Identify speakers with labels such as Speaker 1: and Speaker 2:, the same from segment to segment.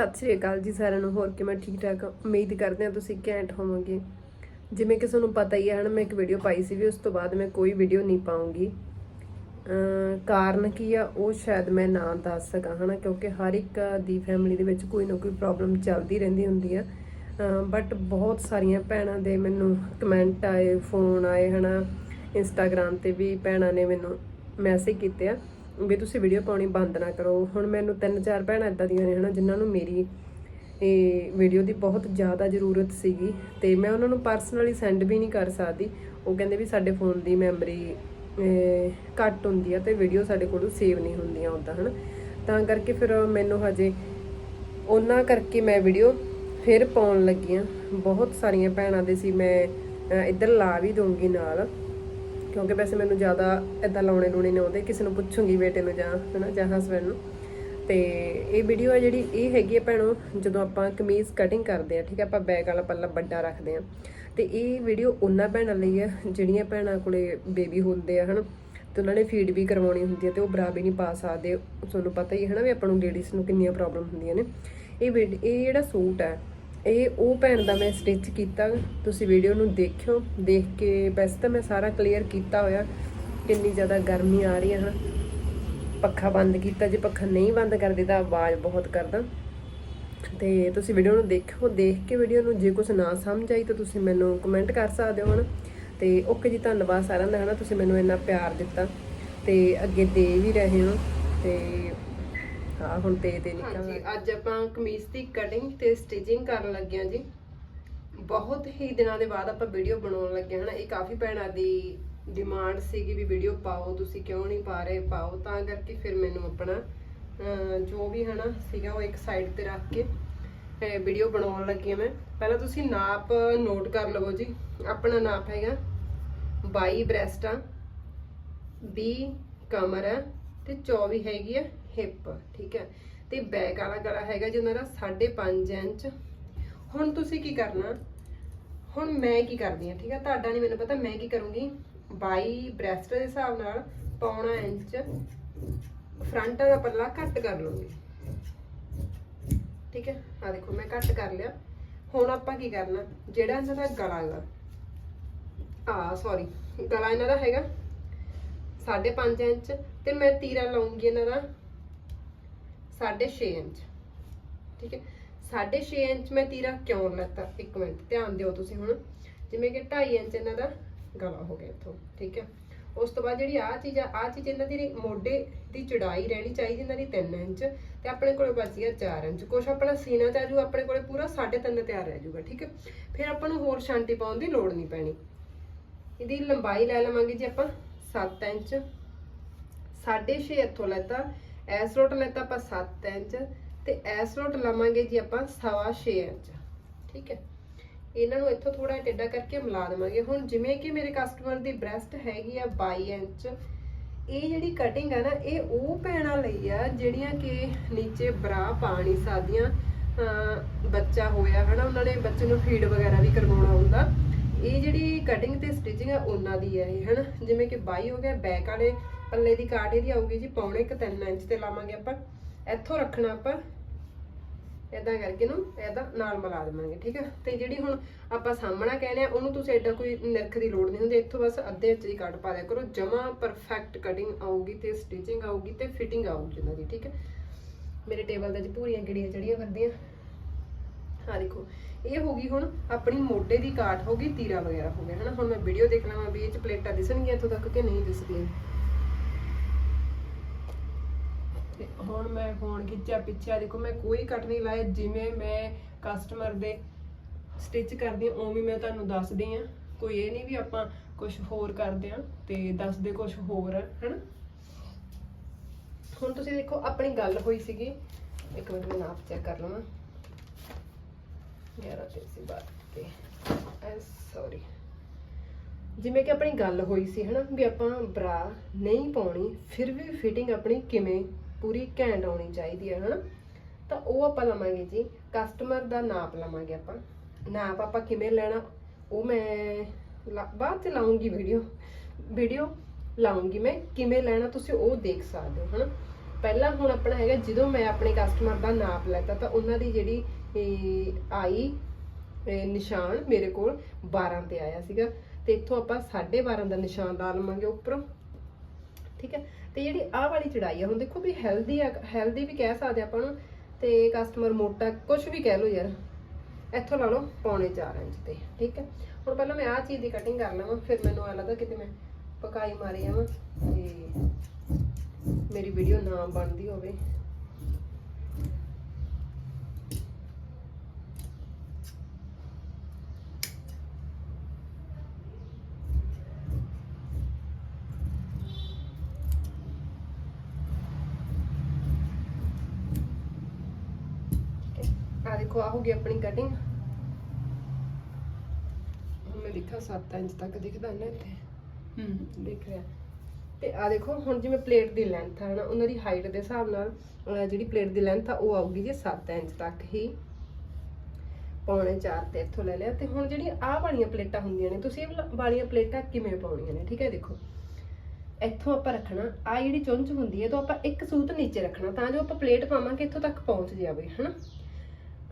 Speaker 1: ਸਤਿ ਸ਼੍ਰੀ ਅਕਾਲ ਜੀ ਸਾਰਿਆਂ ਨੂੰ, ਹੋਰ ਕਿਵੇਂ ਠੀਕ ਠਾਕ? ਉਮੀਦ ਕਰਦੇ ਹਾਂ ਤੁਸੀਂ ਘੈਂਟ ਹੋਵੋਗੇ। ਜਿਵੇਂ ਕਿ ਤੁਹਾਨੂੰ ਪਤਾ ਹੀ ਹੈ, ਹਨਾ, ਮੈਂ ਇੱਕ ਵੀਡੀਓ ਪਾਈ ਸੀ ਵੀ ਉਸ ਤੋਂ ਬਾਅਦ ਮੈਂ ਕੋਈ ਵੀਡੀਓ ਨਹੀਂ ਪਾਉਂਗੀ ਕਾਰਨ ਕੀ ਆ, ਉਹ ਸ਼ਾਇਦ ਮੈਂ ਨਾ ਦੱਸ ਸਕਾਂ, ਹਨਾ, ਕਿਉਂਕਿ ਹਰ ਇੱਕ ਦੀ ਫੈਮਿਲੀ ਦੇ ਵਿੱਚ ਕੋਈ ਨਾ ਕੋਈ ਪ੍ਰੋਬਲਮ ਚੱਲਦੀ ਰਹਿੰਦੀ ਹੁੰਦੀ ਆ। ਬਟ ਬਹੁਤ ਸਾਰੀਆਂ ਭੈਣਾਂ ਦੇ ਮੈਨੂੰ ਕਮੈਂਟ ਆਏ ਫੋਨ ਆਏ, ਹਨਾ ਇੰਸਟਾਗ੍ਰam ਤੇ ਵੀ ਭੈਣਾਂ ਨੇ ਮੈਨੂੰ ਮੈਸੇਜ ਕੀਤੇ ਆ। ਵੀ ਤੁਸੀਂ ਵੀਡੀਓ ਪਾਉਣੀ ਬੰਦ ਨਾ ਕਰੋ। ਹੁਣ ਮੈਨੂੰ ਤਿੰਨ ਚਾਰ ਭੈਣਾਂ ਇਦਾਂ ਦੀਆਂ ਨੇ ਹਨਾ, ਜਿਨ੍ਹਾਂ ਨੂੰ ਮੇਰੀ ਇਹ ਵੀਡੀਓ ਦੀ ਬਹੁਤ ਜ਼ਿਆਦਾ ਜ਼ਰੂਰਤ ਸੀਗੀ ਤੇ ਮੈਂ ਉਹਨਾਂ ਨੂੰ ਪਰਸਨਲੀ ਸੈਂਡ ਵੀ ਨਹੀਂ ਕਰ ਸਕਦੀ। ਉਹ ਕਹਿੰਦੇ ਵੀ ਸਾਡੇ ਫੋਨ ਦੀ ਮੈਮਰੀ ਘੱਟ ਹੁੰਦੀ ਆ ਤੇ ਵੀਡੀਓ ਸਾਡੇ ਕੋਲੋਂ ਸੇਵ ਨਹੀਂ ਹੁੰਦੀਆਂ ਉਦਾਂ ਹਨ। ਤਾਂ ਕਰਕੇ ਫਿਰ ਮੈਨੂੰ ਹਜੇ ਉਹਨਾਂ ਕਰਕੇ ਮੈਂ ਵੀਡੀਓ ਫਿਰ ਪਾਉਣ ਲੱਗੀ ਆ। ਬਹੁਤ ਸਾਰੀਆਂ ਭੈਣਾਂ ਦੇ ਸੀ, ਮੈਂ ਇੱਧਰ ਲਾ ਵੀ ਦੂੰਗੀ ਨਾਲ। ਕਿਉਂਕਿ ਵੈਸੇ ਮੈਨੂੰ ਜ਼ਿਆਦਾ ਇਦਾਂ ਲਾਉਣੇ ਲੂਣੇ ਨਹੀਂ ਆਉਂਦੇ, ਕਿਸੇ ਨੂੰ ਪੁੱਛੂੰਗੀ ਬੇਟੇ ਨੂੰ ਜਾਂ, ਹਨਾ, ਜਾਂ ਹਸਬੰਡ ਨੂੰ। ਤੇ ਇਹ ਵੀਡੀਓ ਹੈ ਜਿਹੜੀ, ਇਹ ਹੈਗੀ ਹੈ ਭੈਣੋ, ਜਦੋਂ ਆਪਾਂ ਕਮੀਜ਼ ਕਟਿੰਗ ਕਰਦੇ ਆ, ਠੀਕ ਹੈ ਆਪਾਂ ਬੈਕ ਵਾਲਾ ਪੱਲਾ ਵੱਡਾ ਰੱਖਦੇ ਆ। ਤੇ ਇਹ ਵੀਡੀਓ ਉਹਨਾਂ ਭੈਣਾਂ ਲਈ ਹੈ ਜਿਹੜੀਆਂ ਭੈਣਾਂ ਕੋਲੇ ਬੇਬੀ ਹੁੰਦੇ ਆ, ਹਨ। ਤੇ ਉਹਨਾਂ ਨੇ ਫੀਡ ਵੀ ਕਰਵਾਉਣੀ ਹੁੰਦੀ ਹੈ ਤੇ ਉਹ ਬਰਾ ਵੀ ਨਹੀਂ ਪਾ ਸਕਦੇ। ਤੁਹਾਨੂੰ ਪਤਾ ਹੀ ਹੈ ਨਾ ਵੀ ਆਪਾਂ ਨੂੰ ਲੇਡੀਜ਼ ਨੂੰ ਕਿੰਨੀਆਂ ਪ੍ਰੋਬਲਮ ਹੁੰਦੀਆਂ ਨੇ। ਇਹ ਵੀਡ- ਇਹ ਜਿਹੜਾ ਸੂਟ ਹੈ ਇਹ ਉਹ ਭੈਣ ਦਾ ਮੈਂ ਸਟਿਚ ਕੀਤਾ, ਤੁਸੀਂ ਵੀਡੀਓ ਨੂੰ ਦੇਖਿਓ। ਦੇਖ ਕੇ ਵੈਸੇ ਤਾਂ ਮੈਂ ਸਾਰਾ ਕਲੀਅਰ ਕੀਤਾ ਹੋਇਆ, ਕਿੰਨੀ ਜ਼ਿਆਦਾ ਗਰਮੀ ਆ ਰਹੀ ਹੈ ਹਾਂ। ਪੱਖਾ ਬੰਦ ਕੀਤਾ, ਜੇ ਪੱਖਾ ਨਹੀਂ ਬੰਦ ਕਰਦੇ ਤਾਂ ਆਵਾਜ਼ ਬਹੁਤ ਕਰਦਾ। ਤੇ ਤੁਸੀਂ ਵੀਡੀਓ ਨੂੰ ਦੇਖੋ, ਦੇਖ ਕੇ ਵੀਡੀਓ ਨੂੰ ਜੇ ਕੁਝ ਨਾ ਸਮਝ ਆਈ ਤਾਂ ਤੁਸੀਂ ਮੈਨੂੰ ਕਮੈਂਟ ਕਰ ਸਕਦੇ ਹੋ ਹਨ। ਤੇ ਓਕੇ ਜੀ, ਧੰਨਵਾਦ ਸਾਰਿਆਂ ਦਾ ਹਨਾ, ਤੁਸੀਂ ਮੈਨੂੰ ਇੰਨਾ ਪਿਆਰ ਦਿੱਤਾ। ਤੇ ਅੱਗੇ ਦੇ ਵੀ ਰਹੇ ਹੋ। ਤੇ ਆ ਹੁਣ ਤੇ ਤੇ ਨਿਕਲ ਹਾਂਜੀ, ਅੱਜ ਆਪਾਂ ਕਮੀਜ਼ ਦੀ ਕਟਿੰਗ ਤੇ ਸਟਿਚਿੰਗ ਕਰਨ ਲੱਗੇ ਹਾਂ ਜੀ। ਬਹੁਤ ਹੀ ਦਿਨਾਂ ਦੇ ਬਾਅਦ ਆਪਾਂ ਵੀਡੀਓ ਬਣਾਉਣ ਲੱਗੇ ਹਨਾ? ਇਹ ਕਾਫੀ ਭੈਣਾਂ ਦੀ ਡਿਮਾਂਡ ਸੀਗੀ ਵੀ ਵੀਡੀਓ ਪਾਓ, ਤੁਸੀਂ ਕਿਉਂ ਨਹੀਂ ਪਾ ਰਹੇ? ਪਾਓ ਤਾਂ ਕਰਕੇ ਫਿਰ ਮੈਨੂੰ ਆਪਣਾ ਜੋ ਵੀ, ਹਨਾ, ਸੀਗਾ ਉਹ ਇੱਕ ਸਾਈਡ ਤੇ ਰੱਖ ਕੇ ਵੀਡੀਓ ਬਣਾਉਣ ਲੱਗੀ ਮੈਂ। ਪਹਿਲਾਂ ਤੁਸੀਂ ਨਾਪ ਨੋਟ ਕਰ ਲਵੋ ਜੀ। ਆਪਣਾ ਨਾਪ ਹੈਗਾ 22 ਬ੍ਰੈਸਟਾਂ 20 ਕਮਰ ਹੈ ਤੇ 24 ਹੈਗੀ ਹੈ ਹਿਪ, ਠੀਕ ਹੈ? ਤੇ ਬੈਕ ਵਾਲਾ ਗਲਾ ਹੈਗਾ ਜੀ ਉਹਨਾਂ ਦਾ 5.5 ਇੰਚ। ਹੁਣ ਤੁਸੀਂ ਕੀ ਕਰਨਾ? ਹੁਣ ਮੈਂ ਕੀ ਕਰਦੀ ਆ ਠੀਕ ਹੈ? ਤੁਹਾਡਾ ਨਹੀਂ ਮੈਨੂੰ ਪਤਾ, ਮੈਂ ਕੀ ਕਰੂੰਗੀ? 22 ਬ੍ਰੈਸਟ ਦੇ ਹਿਸਾਬ ਨਾਲ ਪੌਣਾ ਇੰਚ ਫਰੰਟ ਦਾ ਪੱਲਾ ਕੱਟ ਕਰ ਲਵਾਂਗੀ ਠੀਕ ਹੈ? ਆ ਦੇਖੋ, ਮੈਂ ਕੱਟ ਕਰ ਲਿਆ। ਹੁਣ ਆਪਾਂ ਕੀ ਕਰਨਾ? ਜਿਹੜਾ ਇਹਨਾਂ ਦਾ ਗਲਾ ਹੈਗਾ ਆ ਸੌਰੀ ਗਲਾ ਇਹਨਾਂ ਦਾ ਹੈਗਾ 5.5 ਇੰਚ ਤੇ ਮੈਂ ਤੀਰਾ ਲਾਉਂਗੀ ਇਹਨਾਂ ਦਾ 6.5 ਇੰਚ। ਠੀਕ ਹੈ? 6.5 ਇੰਚ ਮੈਂ ਤੀਰਾ ਕਿਉਂ ਲੱਤਾ? ਇੱਕ ਮਿੰਟ, ਧਿਆਨ ਦਿਓ ਤੁਸੀਂ ਹੁਣ। ਜਿਵੇਂ ਕਿ 2.5 ਇੰਚ ਇਹਨਾਂ ਦਾ ਗਲਾ ਹੋ ਗਿਆ ਇੱਥੋਂ, ਠੀਕ ਹੈ? ਉਸ ਤੋਂ ਬਾਅਦ ਜਿਹੜੀ ਆ ਚੀਜ਼ ਆ ਆ ਚੀਜ਼ ਇਹਨਾਂ ਦੀ ਮੋਢੇ ਦੀ ਚੜਾਈ ਰਹਿਣੀ ਚਾਹੀਦੀ ਇਹਨਾਂ ਦੀ 3 ਇੰਚ ਤੇ ਆਪਣੇ ਕੋਲ ਬਚ ਗਿਆ 4 ਇੰਚ। ਕੁਛ ਆਪਣਾ ਸੀਨਾ ਚਾਜੂ ਆਪਣੇ ਕੋਲੇ ਪੂਰਾ 3.5 ਤਿਆਰ ਰਹਿ ਜਾਊਗਾ ਠੀਕ ਹੈ? ਫਿਰ ਆਪਾਂ ਨੂੰ ਹੋਰ ਸ਼ਾਂਤੀ ਪਾਉਣ ਦੀ ਲੋੜ ਨਹੀਂ ਪੈਣੀ। ਇਹਦੀ ਲੰਬਾਈ ਲੈ ਲਵਾਂਗੇ ਜੀ ਆਪਾਂ। 7 ਇੰਚ 6.5 ਇੱਥੋਂ ਲੈਤਾ, ਐਸ ਰੋਟ ਲੈਤਾ ਆਪਾਂ 7 ਇੰਚ ਤੇ ਐਸ ਰੋਟ ਲਵਾਂਗੇ ਜੀ ਆਪਾਂ 6.5 ਇੰਚ, ਠੀਕ ਹੈ। ਇਹਨਾਂ ਨੂੰ ਇੱਥੋਂ ਥੋੜਾ ਟੇਢਾ ਕਰਕੇ ਮਿਲਾ ਦੇਵਾਂਗੇ। ਹੁਣ ਜਿਵੇਂ ਕਿ ਮੇਰੇ ਕਸਟਮਰ ਦੀ ਬ੍ਰੈਸਟ ਹੈਗੀ ਆ 22 ਇੰਚ, ਇਹ ਜਿਹੜੀ ਕਟਿੰਗ ਆ ਨਾ, ਇਹ ਉਹ ਭੈਣਾਂ ਲਈ ਆ ਜਿਹੜੀਆਂ ਕਿ ਨੀਚੇ ਬਰਾ ਪਾ ਨਹੀਂ ਸਕਦੀਆਂ ਬੱਚਾ ਹੋਇਆ ਹਨਾ, ਉਹਨਾਂ ਨੇ ਬੱਚੇ ਨੂੰ ਫੀਡ ਵਗੈਰਾ ਵੀ ਕਰਵਾਉਣਾ ਹੁੰਦਾ। ਇਹ ਜਿਹੜੀ ਕਟਿੰਗ ਤੇ ਸਟਿਚਿੰਗ ਆ, ਉਹਨਾਂ ਦੀ ਹੈ ਇਹ, ਹਨਾ? ਜਿਵੇਂ ਕਿ 22 ਹੋ ਗਿਆ ਬੈਕ ਵਾਲੇ ਪੱਲੇ ਦੀ ਕਾਟ ਇਹਦੀ ਆਊਗੀ ਜੀ, ਪੌਣੇ ਕ 3 ਇੰਚ ਤੇ ਲਾਵਾਂਗੇ ਆਪਾਂ। ਇੱਥੋਂ ਰੱਖਣਾ ਆਪਾਂ ਇਦਾਂ ਕਰਕੇ ਨੂੰ ਇਹਦਾ ਨਾਲ ਮਿਲਾ ਦੇਵਾਂਗੇ, ਠੀਕ ਹੈ ਤੇ ਜਿਹੜੀ ਹੁਣ ਆਪਾਂ ਸਾਹਮਣਾ ਕਹਿੰਦੇ ਆ ਉਹਨੂੰ ਤੁਸੀਂ ਐਡਾ ਕੋਈ ਨਿਰਖ ਦੀ ਲੋੜ ਨਹੀਂ ਹੁੰਦੀ, ਇੱਥੋਂ ਬਸ ਅੱਧੇ ਇੰਚ ਦੀ ਕੱਟ ਪਾ ਲਿਆ ਕਰੋ। ਜਮਾ ਪਰਫੈਕਟ ਕਟਿੰਗ ਆਊਗੀ ਤੇ ਸਟਿਚਿੰਗ ਆਊਗੀ ਤੇ ਫਿਟਿੰਗ ਆਊਗੀ ਇਹਨਾਂ ਦੀ, ਠੀਕ ਹੈ ਮੇਰੇ ਟੇਬਲ ਤੇ ਜੀ ਪੂਰੀਆਂ ਗਿੜੀਆਂ ਚੜੀਆਂ ਫਿਰਦੀਆਂ। ਆ ਦੇਖੋ, ਇਹ ਹੋ ਗਈ ਹੁਣ ਆਪਣੀ ਮੋਢੇ ਦੀ ਕਾਟ ਹੋ ਗਈ, ਤੀਰਾ ਵਗੈਰਾ ਹੋ ਗਿਆ ਹਨਾ? ਹੁਣ ਮੈਂ ਵੀਡੀਓ ਦੇਖ ਲਵਾਂ ਵੀ ਇਹ ਚ ਪਲੇਟਾਂ ਦਿਸਣਗੀਆਂ ਇੱਥੋਂ ਤੱਕ ਕਿ ਨਹੀਂ ਦਿਸਦੀਆਂ। ਤੇ ਹੁਣ ਮੈਂ ਫੋਨ ਖਿੱਚਿਆ ਪਿੱਛੇ ਦੇਖੋ, ਮੈਂ ਕੋਈ ਕੱਟ ਨਹੀਂ ਲਾਇਆ, ਜਿਵੇਂ ਮੈਂ ਕਸਟਮਰ ਦੇ ਸਟਿਚ ਕਰਦੀ ਹਾਂ, ਉਵੇਂ ਮੈਂ ਤੁਹਾਨੂੰ ਦੱਸਦੀ ਆ ਕੋਈ ਇਹ ਨਹੀਂ ਵੀ ਆਪਾਂ ਕੁਝ ਹੋਰ ਕਰਦੇ ਆ ਤੇ ਦੱਸਦੇ ਕੁਝ ਹੋਰ ਹਨਾ? ਹੁਣ ਤੁਸੀਂ ਦੇਖੋ, ਆਪਣੀ ਗੱਲ ਹੋਈ ਸੀਗੀ। ਇੱਕ ਮਿੰਟ, ਮੈਂ ਨਾਪ ਚੈੱਕ ਕਰ ਲਵਾਂ। 11 ਤੇ ਸੀ ਬਾਤ ਤੇ ਸੌਰੀ ਜਿਵੇਂ ਕਿ ਆਪਣੀ ਗੱਲ ਹੋਈ ਸੀ, ਹਨਾ, ਵੀ ਆਪਾਂ ਬਰਾ ਨਹੀਂ ਪਾਉਣੀ, ਫਿਰ ਵੀ ਫਿਟਿੰਗ ਆਪਣੀ ਕਿਵੇਂ ਪੂਰੀ ਘੈਂਟ ਆਉਣੀ ਚਾਹੀਦੀ ਹੈ, ਹਨਾ? ਤਾਂ ਉਹ ਆਪਾਂ ਲਵਾਂਗੇ ਜੀ ਕਸਟਮਰ ਦਾ ਨਾਪ ਲਵਾਂਗੇ ਆਪਾਂ। ਨਾਪ ਆਪਾਂ ਕਿਵੇਂ ਲੈਣਾ, ਉਹ ਮੈਂ ਲਾ- ਬਾਅਦ ਚ ਲਾਉਂਗੀ ਵੀਡੀਓ ਵੀਡੀਓ ਲਾਉਂਗੀ ਮੈਂ, ਕਿਵੇਂ ਲੈਣਾ ਤੁਸੀਂ ਉਹ ਦੇਖ ਸਕਦੇ ਹੋ, ਹਨਾ? ਪਹਿਲਾਂ ਹੁਣ ਆਪਣਾ ਹੈਗਾ, ਜਦੋਂ ਮੈਂ ਆਪਣੇ ਕਸਟਮਰ ਦਾ ਨਾਪ ਲੈਤਾ, ਤਾਂ ਉਹਨਾਂ ਦੀ ਜਿਹੜੀ ਆਈ, ਇਹ ਨਿਸ਼ਾਨ ਮੇਰੇ ਕੋਲ 12 ਤੇ ਆਇਆ ਸੀਗਾ। ਤੇ ਇੱਥੋਂ ਆਪਾਂ 12.5 ਦਾ ਨਿਸ਼ਾਨ ਲਾ ਲਵਾਂਗੇ ਉੱਪਰੋਂ। ਠੀਕ ਹੈ? ਤੇ ਜਿਹੜੀ ਆਹ ਵਾਲੀ ਚੜਾਈ ਆ, ਹੁਣ ਦੇਖੋ ਵੀ ਹੈਲਦੀ ਆ ਹੈਲਦੀ ਵੀ ਕਹਿ ਸਕਦੇ ਆਪਾਂ ਨੂੰ, ਤੇ ਕਸਟਮਰ ਮੋਟਾ ਕੁਝ ਵੀ ਕਹਿ ਲਓ ਯਾਰ, ਇੱਥੋਂ ਲਾ ਲਓ, ਪੌਣੇ 4 ਇੰਚ ਤੇ। ਠੀਕ ਹੈ? ਹੁਣ ਪਹਿਲਾਂ ਮੈਂ ਆਹ ਚੀਜ਼ ਦੀ ਕਟਿੰਗ ਕਰ ਲਵਾਂ, ਫਿਰ ਮੈਨੂੰ ਆ ਲੱਗਦਾ ਕਿਤੇ ਮੈਂ ਪਕਾਈ ਮਾਰੀ ਆਵਾਂ ਤੇ ਮੇਰੀ ਵੀਡੀਓ ਨਾ ਬਣਦੀ ਹੋਵੇ। ਆ ਦੇਖੋ ਆ ਹੋ ਗਈ ਆਪਣੀ ਕਟਿੰਗ ਹੁਣ ਮੈਂ ਲਿਖਾ 7 ਇੰਚ ਤੱਕ ਦਿਖਦਾ ਨਾ ਇੱਥੇ। ਹੂੰ। ਦਿਖ ਰਿਹਾ। ਤੇ ਆ ਦੇਖੋ, ਹੁਣ ਜਿਵੇਂ ਪਲੇਟ ਦੀ ਲੈਂਥ ਹੈ ਨਾ ਉਹਨਾਂ ਦੀ ਹਾਈਟ ਦੇ ਹਿਸਾਬ ਨਾਲ ਜਿਹੜੀ ਪਲੇਟ ਦੀ ਲੈਂਥ ਆ, ਉਹ ਆਊਗੀ ਜੀ 7 ਇੰਚ ਤੱਕ ਹੀ। ਪੌਣੇ 4 ਤੇ ਇੱਥੋਂ ਲੈ ਲਿਆ। ਤੇ ਹੁਣ ਜਿਹੜੀ ਆਹ ਵਾਲੀਆਂ ਪਲੇਟਾਂ ਹੁੰਦੀਆਂ ਨੇ, ਤੁਸੀਂ ਇਹ ਵਾਲੀਆਂ ਪਲੇਟਾਂ ਕਿਵੇਂ ਪਾਉਣੀਆਂ ਨੇ? ਠੀਕ ਹੈ, ਦੇਖੋ। ਇੱਥੋਂ ਆਪਾਂ ਰੱਖਣਾ ਆ ਜਿਹੜੀ ਚੁੰਝ ਹੁੰਦੀ ਹੈ ਤੋਂ ਆਪਾਂ ਇੱਕ ਸੂਤ ਨੀਚੇ ਰੱਖਣਾ, ਤਾਂ ਜੋ ਆਪਾਂ ਪਲੇਟ ਪਾਵਾਂਗੇ, ਇੱਥੋਂ ਤੱਕ ਪਹੁੰਚ ਜਾਵੇ, ਹਨਾ।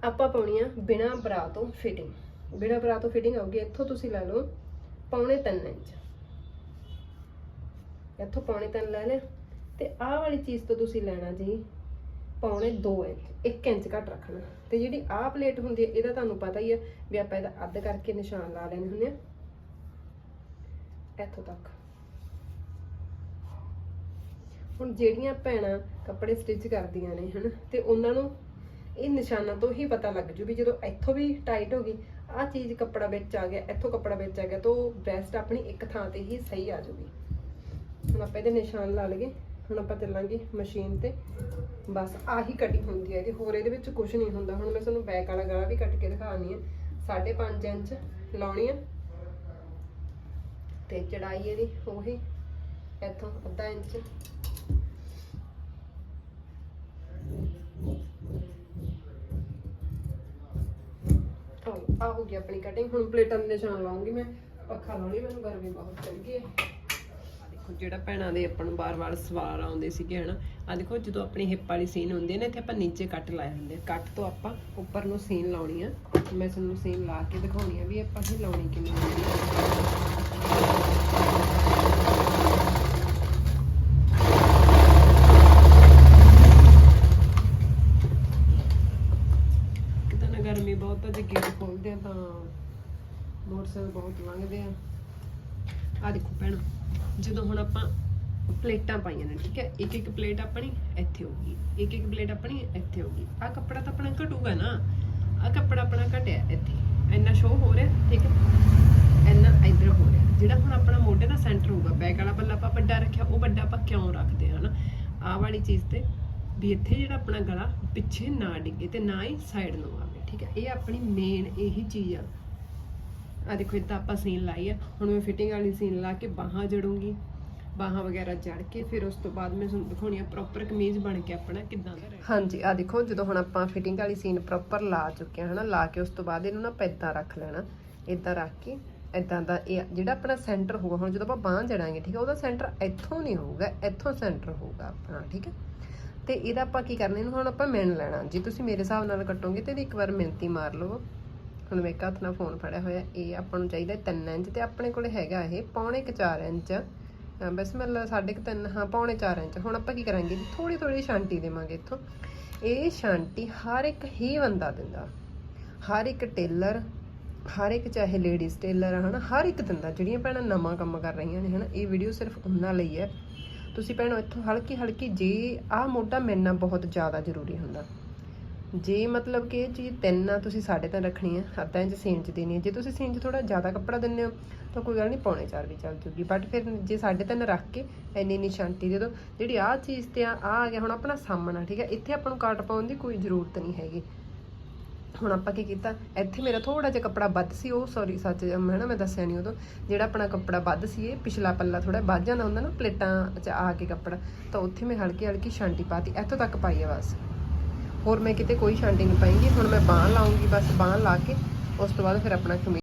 Speaker 1: ਆਪਾਂ ਪਾਉਣੀ ਆ ਬਿਨਾ ਬਰਾ ਤੋਂ ਫਿਟਿੰਗ ਬਿਨਾ ਬਰਾ ਤੋਂ ਫਿਟਿੰਗ ਆਊਗੀ, ਇੱਥੋਂ ਤੁਸੀਂ ਲੈ ਲਓ ਪੌਣੇ 3 ਇੰਚ। ਇੱਥੋਂ ਪੌਣੇ ਤਿੰਨ ਲੈ ਲਿਆ। ਤੇ ਆਹ ਵਾਲੀ ਚੀਜ਼ ਤੋਂ ਤੁਸੀਂ ਲੈਣਾ ਜੀ, ਪੌਣੇ 2 ਇੰਚ 1 ਇੰਚ ਘੱਟ ਰੱਖਣਾ। ਤੇ ਜਿਹੜੀ ਆਹ ਪਲੇਟ ਹੁੰਦੀ ਹੈ, ਇਹਦਾ ਤੁਹਾਨੂੰ ਪਤਾ ਹੀ ਹੈ ਵੀ ਆਪਾਂ ਇਹਦਾ ਅੱਧ ਕਰਕੇ ਨਿਸ਼ਾਨ ਲਾ ਲੈਣੇ ਹੁੰਦੇ ਆ ਇੱਥੋਂ ਤੱਕ। ਹੁਣ ਜਿਹੜੀਆਂ ਭੈਣਾਂ ਕੱਪੜੇ ਸਟਿਚ ਕਰਦੀਆਂ ਨੇ, ਹਨ, ਤੇ ਉਹਨਾਂ ਨੂੰ ਇਹ ਨਿਸ਼ਾਨਾਂ ਤੋਂ ਹੀ ਪਤਾ ਲੱਗ ਜੂ ਵੀ ਜਦੋਂ ਇੱਥੋਂ ਵੀ ਟਾਈਟ ਹੋ ਗਈ, ਆਹ ਚੀਜ਼ ਕੱਪੜਾ ਵਿੱਚ ਆ ਗਿਆ, ਇੱਥੋਂ ਕੱਪੜਾ ਵਿੱਚ ਆ ਗਿਆ, ਤਾਂ ਬ੍ਰੈਸਟ ਆਪਣੀ ਇੱਕ ਥਾਂ ਤੇ ਹੀ ਸਹੀ ਆ ਜੂਗੀ। ਹੁਣ ਆਪਾਂ ਇਹਦੇ ਨਿਸ਼ਾਨ ਲਾ ਲਈਏ, ਹੁਣ ਆਪਾਂ ਚੱਲਾਂਗੇ ਮਸ਼ੀਨ ਤੇ। ਬਸ ਆਹੀ ਕਟਿੰਗ ਹੁੰਦੀ ਹੈ ਕਿ ਹੋਰ ਇਹਦੇ ਵਿੱਚ ਕੁਝ ਨਹੀਂ ਹੁੰਦਾ। ਹੁਣ ਮੈਂ ਤੁਹਾਨੂੰ ਬੈਕ ਵਾਲਾ ਗਲਾ ਵੀ ਕੱਟ ਕੇ ਦਿਖਾਉਣੀ ਹੈ 5.5 ਇੰਚ ਲਾਉਣੀ ਹੈ ਤੇ ਚੜਾਈ ਇਹਦੀ, ਉਹੀ, ਇੱਥੋਂ ਅੱਧਾ ਇੰਚ। ਆ ਹੋ ਗਈ ਆਪਣੀ ਕਟਿੰਗ ਹੁਣ ਪਲੇਟਾਂ ਦੇ ਨਿਸ਼ਾਨ ਲਾਉਂਗੀ ਮੈਂ। ਪੱਖਾ ਲਾਉਣੀ ਮੈਨੂੰ ਗਰਮੀ ਬਹੁਤ ਚੜ ਗਈ ਹੈ ਦੇਖੋ, ਜਿਹੜਾ ਭੈਣਾਂ ਦੇ ਆਪਾਂ ਨੂੰ ਬਾਰ-ਬਾਰ ਸਵਾਲ ਆਉਂਦੇ ਸੀਗੇ, ਹਨਾ? ਆ ਦੇਖੋ, ਜਦੋਂ ਆਪਣੀ ਹਿੱਪ ਵਾਲੀ ਸੀਨ ਹੁੰਦੀ ਹੈ ਨਾ, ਇੱਥੇ ਆਪਾਂ ਨੀਚੇ ਕੱਟ ਲਾਏ ਹੁੰਦੇ ਕੱਟ ਤੋਂ ਆਪਾਂ ਉੱਪਰ ਨੂੰ ਸੀਨ ਲਾਉਣੀ ਆ। ਮੈਂ ਤੁਹਾਨੂੰ ਸੀਨ ਲਾ ਕੇ ਦਿਖਾਉਣੀ ਆ ਵੀ ਆਪਾਂ ਹੀ ਲਾਉਣੀ ਕਿਵੇਂ ਹੁੰਦੀ ਕਿਤੇ ਨਾ ਗਰਮੀ ਬਹੁਤ ਆ, ਜੇ ਗੇਟ ਖੋਲਦੇ ਆ ਤਾਂ ਮੋਟਰਸਾਈਕਲ ਬਹੁਤ ਲੰਘਦੇ ਆ। ਆ ਦੇਖੋ ਭੈਣ। ਜਦੋਂ ਹੁਣ ਆਪਾਂ ਪਲੇਟਾਂ ਪਾਈਆਂ ਨੇ, ਠੀਕ ਹੈ? ਇੱਕ ਇੱਕ ਪਲੇਟ ਆਪਣੀ ਇੱਥੇ ਹੋਊਗੀ ਇੱਕ ਇੱਕ ਪਲੇਟ ਆਪਣੀ ਇੱਥੇ ਹੋਊਗੀ ਆ ਕੱਪੜਾ ਤਾਂ ਆਪਣਾ ਘਟੂਗਾ ਨਾ। ਆ ਕੱਪੜਾ ਆਪਣਾ ਘਟਿਆ ਇੱਥੇ। ਇੰਨਾ ਸ਼ੋ ਹੋ ਰਿਹਾ, ਠੀਕ ਹੈ? ਇੰਨਾ ਇੱਧਰ ਹੋ ਰਿਹਾ। ਜਿਹੜਾ ਹੁਣ ਆਪਣਾ ਮੋਢੇ ਦਾ ਸੈਂਟਰ ਹੋਊਗਾ ਬੈਕ ਵਾਲਾ ਪੱਲਾ ਆਪਾਂ ਵੱਡਾ ਰੱਖਿਆ, ਉਹ ਵੱਡਾ ਆਪਾਂ ਕਿਉਂ ਰੱਖਦੇ ਹਾਂ, ਹਨਾ? ਆਹ ਵਾਲੀ ਚੀਜ਼ ਤੇ ਵੀ ਇੱਥੇ ਜਿਹੜਾ ਆਪਣਾ ਗਲਾ ਪਿੱਛੇ ਨਾ ਡਿੱਗੇ ਤੇ ਨਾ ਹੀ ਸਾਈਡ ਨੂੰ ਆਵੇ, ਠੀਕ ਹੈ? ਇਹ ਆਪਣੀ ਮੇਨ ਇਹੀ ਚੀਜ਼ ਆ। ਆ ਦੇਖੋ ਇੱਦਾਂ ਆਪਾਂ ਸੀਨ ਲਾਈ ਆ। ਹੁਣ ਮੈਂ ਫਿਟਿੰਗ ਵਾਲੀ ਸੀਨ ਲਾ ਕੇ ਬਾਹਾਂ ਜੜੂੰਗੀ। ਬਾਹਾਂ ਵਗੈਰਾ ਜੜ ਕੇ ਫਿਰ ਉਸ ਤੋਂ ਬਾਅਦ ਮੈਂ ਤੁਹਾਨੂੰ ਦਿਖਾਉਣੀ ਆ ਪ੍ਰੋਪਰ ਕਮੀਜ਼ ਬਣ ਕੇ ਆਪਣਾ ਕਿੱਦਾਂ ਦਾ ਰਹੇ ਹਾਂਜੀ ਆ ਦੇਖੋ, ਜਦੋਂ ਹੁਣ ਆਪਾਂ ਫਿਟਿੰਗ ਵਾਲੀ ਸੀਨ ਪ੍ਰੋਪਰ ਲਾ ਚੁੱਕੇ ਹਾਂ ਹਨਾ, ਲਾ ਕੇ ਉਸ ਤੋਂ ਬਾਅਦ ਇਹਨੂੰ ਨਾ ਪੈਦਾਂ ਰੱਖ ਲੈਣਾ। ਇਦਾਂ ਰੱਖ ਕੇ, ਇਦਾਂ ਦਾ ਇਹ ਜਿਹੜਾ ਆਪਣਾ ਸੈਂਟਰ ਹੋਊਗਾ, ਹੁਣ ਜਦੋਂ ਆਪਾਂ ਬਾਹਾਂ ਜੜਾਂਗੇ, ਠੀਕ ਹੈ ਉਹਦਾ ਸੈਂਟਰ ਇੱਥੋਂ ਨਹੀਂ ਹੋਊਗਾ, ਇੱਥੋਂ ਸੈਂਟਰ ਹੋਊਗਾ ਆਪਣਾ, ਠੀਕ ਹੈ ਤੇ ਇਹਦਾ ਆਪਾਂ ਕੀ ਕਰਨਾ, ਇਹਨੂੰ ਹੁਣ ਆਪਾਂ ਮਿਣ ਲੈਣਾ। ਜੇ ਤੁਸੀਂ ਮੇਰੇ ਹਿਸਾਬ ਨਾਲ ਕੱਟੋਗੇ ਤੇ ਇਹਦੀ ਇੱਕ ਵਾਰ ਮਿਣਤੀ ਮਾਰ ਲਵੋ। ਹੁਣ ਮੈਂ ਇੱਕ ਹੱਥ ਨਾਲ ਫੋਨ ਫੜਿਆ ਹੋਇਆ, ਇਹ ਆਪਾਂ ਨੂੰ ਚਾਹੀਦਾ 3 ਇੰਚ ਤੇ ਆਪਣੇ ਕੋਲੇ ਹੈਗਾ ਇਹ, ਪੌਣੇ ਕੁ 4 ਇੰਚ। ਬਸ ਮਤਲਬ ਸਾਢੇ ਕੁ ਤਿੰਨ, ਹਾਂ, ਪੌਣੇ 4 ਇੰਚ। ਹੁਣ ਆਪਾਂ ਕੀ ਕਰਾਂਗੇ ਥੋੜੀ ਥੋੜੀ ਸ਼ਾਂਤੀ ਦੇਵਾਂਗੇ ਇੱਥੋਂ। ਇਹ ਸ਼ਾਂਤੀ ਹਰ ਇੱਕ ਹੀ ਬੰਦਾ ਦਿੰਦਾ। ਹਰ ਇੱਕ ਟੇਲਰ, ਹਰ ਇੱਕ ਚਾਹੇ ਲੇਡੀਜ਼ ਟੇਲਰ ਆ ਹਨਾ, ਹਰ ਇੱਕ ਦਿੰਦਾ। ਜਿਹੜੀਆਂ ਭੈਣਾਂ ਨਵਾਂ ਕੰਮ ਕਰ ਰਹੀਆਂ ਨੇ, ਹਨਾ, ਇਹ ਵੀਡੀਓ ਸਿਰਫ ਉਹਨਾਂ ਲਈ ਹੈ। ਤੁਸੀਂ ਭੈਣੋ, ਇੱਥੋਂ ਹਲਕੀ ਹਲਕੀ ਜੇ ਆਹ ਮੋਢਾ ਮਿਲਣਾ ਬਹੁਤ ਜ਼ਿਆਦਾ ਜ਼ਰੂਰੀ ਹੁੰਦਾ। ਜੇ ਮਤਲਬ ਕਿ ਇਹ ਚੀਜ਼ ਤਿੰਨ ਆ, ਤੁਸੀਂ ਸਾਢੇ ਤਿੰਨ ਰੱਖਣੀ ਹੈ ਹੱਥਾਂ 'ਚ ਸੀਨ ਚ ਦੇਣੀ ਹੈ ਜੇ ਤੁਸੀਂ ਸੀਨ ਚ ਥੋੜਾ ਜ਼ਿਆਦਾ ਕੱਪੜਾ ਦਿੰਦੇ ਹੋ, ਤਾਂ ਕੋਈ ਗੱਲ ਨਹੀਂ, ਪੌਣੇ ਚਾਰ ਵੀ ਚੱਲ ਜੂਗੀ। ਬਟ ਫਿਰ ਜੇ ਸਾਢੇ ਤਿੰਨ ਰੱਖ ਕੇ ਇੰਨੀ ਇੰਨੀ ਸ਼ਾਂਤੀ ਦੇ ਦਿਓ। ਜਿਹੜੀ ਆਹ ਚੀਜ਼ ਤੇ ਆ, ਆਹ ਆ ਗਿਆ, ਹੁਣ ਆਪਣਾ ਸਾਹਮਣਾ, ਠੀਕ ਹੈ ਇੱਥੇ ਆਪਾਂ ਨੂੰ ਕੱਟ ਪਾਉਣ ਦੀ ਕੋਈ ਜ਼ਰੂਰਤ ਨਹੀਂ ਹੈਗੀ। ਹੁਣ ਆਪਾਂ ਕੀ ਕੀਤਾ? ਇੱਥੇ ਮੇਰਾ ਥੋੜਾ ਜਿਹਾ ਕੱਪੜਾ ਵੱਧ ਸੀ, ਉਹ ਸੌਰੀ ਸੱਚ, ਮੈਂ ਨਾ, ਮੈਂ ਦੱਸਿਆ ਨਹੀਂ ਉਦੋਂ। ਜਿਹੜਾ ਆਪਣਾ ਕੱਪੜਾ ਵੱਧ ਸੀ, ਇਹ ਪਿਛਲਾ ਪੱਲਾ ਥੋੜਾ ਵੱਧ ਜਾਂਦਾ ਹੁੰਦਾ ਨਾ, ਪਲੇਟਾਂ 'ਚ ਆ ਕੇ ਕੱਪੜਾ, ਤਾਂ ਉੱਥੇ ਮੈਂ ਹਲਕੀ ਹਲਕੀ ਸ਼ਾਂਟੀ ਪਾਤੀ, ਇੱਥੋਂ ਤੱਕ ਪਾਈ ਆ ਬਸ। ਹੋਰ ਮੈਂ ਕਿਤੇ ਕੋਈ ਛਾਂਟੀ ਨਹੀਂ ਪਾਏਂਗੀ। ਹੁਣ ਮੈਂ ਬਾਂਹ ਲਾਉਂਗੀ, ਬਸ ਬਾਂਹ ਲਾ ਕੇ, ਉਸ ਤੋਂ ਬਾਅਦ ਫਿਰ ਆਪਣਾ ਕਮੀਜ਼